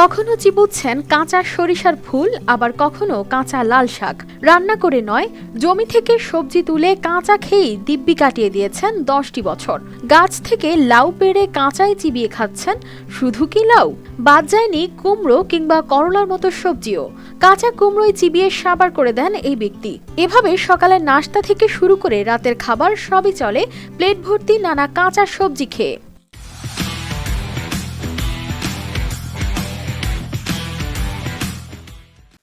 কখনো চিবুচ্ছেন কাঁচা সরিষার ফুল, আবার কখনো কাঁচা লাল শাক। রান্না করে নয়, জমি থেকে সবজি তুলে কাঁচা খেয়েই দিব্যি কাটিয়ে দিয়েছেন দশটি বছর। গাছ থেকে লাউ পেড়ে কাঁচাই চিবিয়ে খাচ্ছেন, শুধু কি লাউ? বাদ যায়নি কুমড়ো কিংবা করলার মতো সবজিও। কাঁচা কুমড়োয় চিবিয়ে সাবার করে দেন এই ব্যক্তি। এভাবে সকালের নাস্তা থেকে শুরু করে রাতের খাবার সবই চলে, প্লেট ভর্তি নানা কাঁচা সবজি খেয়ে।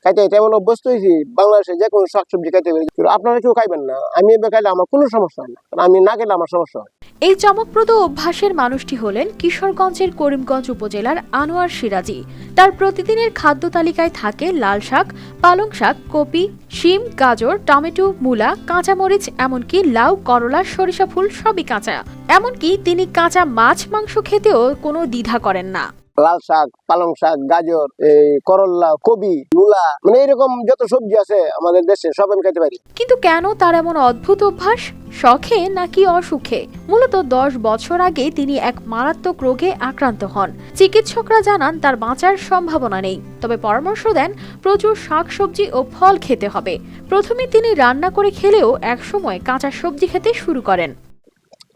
খাইতে খাইতে এমন অভ্যস্ত হয়েছি, বাংলাদেশে যে কোনো শাকসবজি খাইতে পারি। আপনারা কেউ খাইবেন না। আমি এবার খাইলে আমার কোনো সমস্যা হয় না। আমি না খেলে আমার সমস্যা হয়। এই চমকপ্রদ অভ্যাসের মানুষটি হলেন কিশোরগঞ্জের করিমগঞ্জ উপজেলার আনোয়ার সিরাজি। তার প্রতিদিনের খাদ্য তালিকায় থাকে লাল শাক, পালং শাক, কপি, শিম, গাজর, টমেটো, মূলা, কাঁচামরিচ, এমনকি লাউ, করলা, সরিষা ফুল সবই কাঁচা। এমনকি তিনি কাঁচা মাছ, মাংস খেতেও কোনো দ্বিধা করেন না। লাল শাক পালং শাক গাজর এই করল্লা কবি মূলা মানে এরকম যত সবজি আছে আমাদের দেশে সব আমি খাইতে পারি। কিন্তু কেন তার এমন অদ্ভুত অভ্যাস? শখে নাকি অসুখে? মূলত দশ বছর আগে তিনি এক মারাত্মক রোগে আক্রান্ত হন। চিকিৎসকরা জানান তার বাঁচার সম্ভাবনা নেই। তবে পরামর্শ দেন প্রচুর শাকসবজি ও ফল খেতে হবে। প্রথমে তিনি রান্না করে খেলেও একসময় কাঁচা সবজি খেতে শুরু করেন।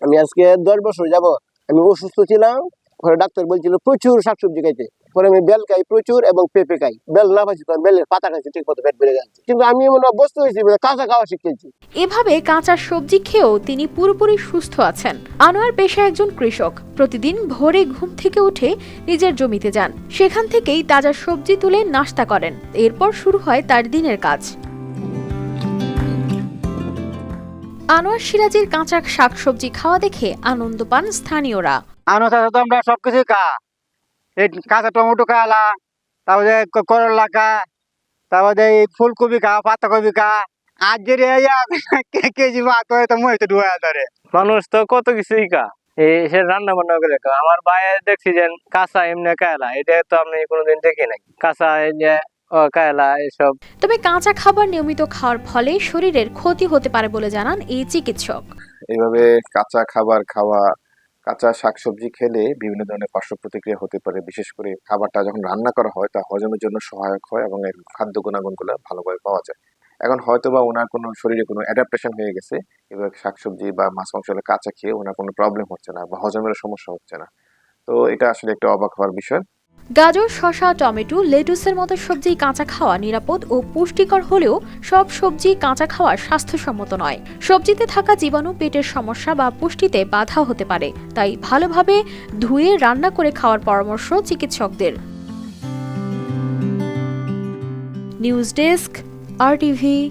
আমি আজকে দশ বছর যাব আমি অসুস্থ ছিলাম ঘরে ডাক্তার বলছিল, প্রচুর শাকসবজি খাইতে। পরে আমি বেল খাই, প্রচুর, এবং পেঁপে খাই। বেল না পাচ্ছি তো আমি বেলের পাতা খাইছি ঠিক মতো পেট বেড়ে যাচ্ছে কিন্তু আমি এমন অভ্যস্ত হয়েছি কাঁচা খাওয়া শিখেছি। এভাবে কাঁচা সবজি খেয়েও তিনি পুরোপুরি সুস্থ আছেন। আনোয়ার পেশা একজন কৃষক। প্রতিদিন ভোরে ঘুম থেকে উঠে নিজের জমিতে যান। সেখান থেকেই তাজা সবজি তুলে নাস্তা করেন। এরপর শুরু হয় তার দিনের কাজ। আনোয়ার সিরাজের কাঁচা শাকসবজি খাওয়া দেখে আনন্দ পান স্থানীয়রা। আনো চাষে তো আমরা সব কিছু কা এই কাঁচা টমেটো খাওয়ালা তারপরে ক- করলা খা তারপরে এই ফুলকপি খা পাতাকপি খা। আজ যে রে কে- কেজি ভাত হয় তো মই তো ডুয়া ধরে। মানুষ তো কত কিছুই কা এই সে রান্না বান্না করে আমার বাইরে দেখছি যে কাঁচা এমনি কায়লা এটা তো আমি কোনোদিন দেখি নাই। কাঁচা এই যে ও কায়লা এসব তবে কাঁচা খাবার নিয়মিত খাওয়ার ফলে শরীরের ক্ষতি হতে পারে বলে জানান এই চিকিৎসক। এইভাবে কাঁচা খাবার খাওয়া কাঁচা শাকসবজি খেলে বিভিন্ন ধরনের পার্শ্ব প্রতিক্রিয়া হতে পারে। বিশেষ করে খাবারটা যখন রান্না করা হয়, তা হজমের জন্য সহায়ক হয় এবং এর খাদ্য গুণাগুণগুলো ভালোভাবে পাওয়া যায়। এখন হয়তো বা ওনার কোনো শরীরে কোনো অ্যাডাপ্টেশন হয়ে গেছে, এবার শাকসবজি বা মাছ মাংস কাঁচা খেয়ে ওনার কোনো প্রবলেম হচ্ছে না বা হজমের সমস্যা হচ্ছে না। তো এটা আসলে একটা অবাক হওয়ার বিষয়। গাজর, শসা, টমেটো, লেটুসের মতো সবজি কাঁচা খাওয়া নিরাপদ ও পুষ্টিকর হলেও সব সবজি কাঁচা খাওয়া স্বাস্থ্যসম্মত নয়। সবজিতে থাকা জীবাণু পেটের সমস্যা বা পুষ্টিতে বাধা হতে পারে, তাই ভালোভাবে ধুয়ে রান্না করে খাওয়ার পরামর্শ চিকিৎসকদের। News desk, R TV.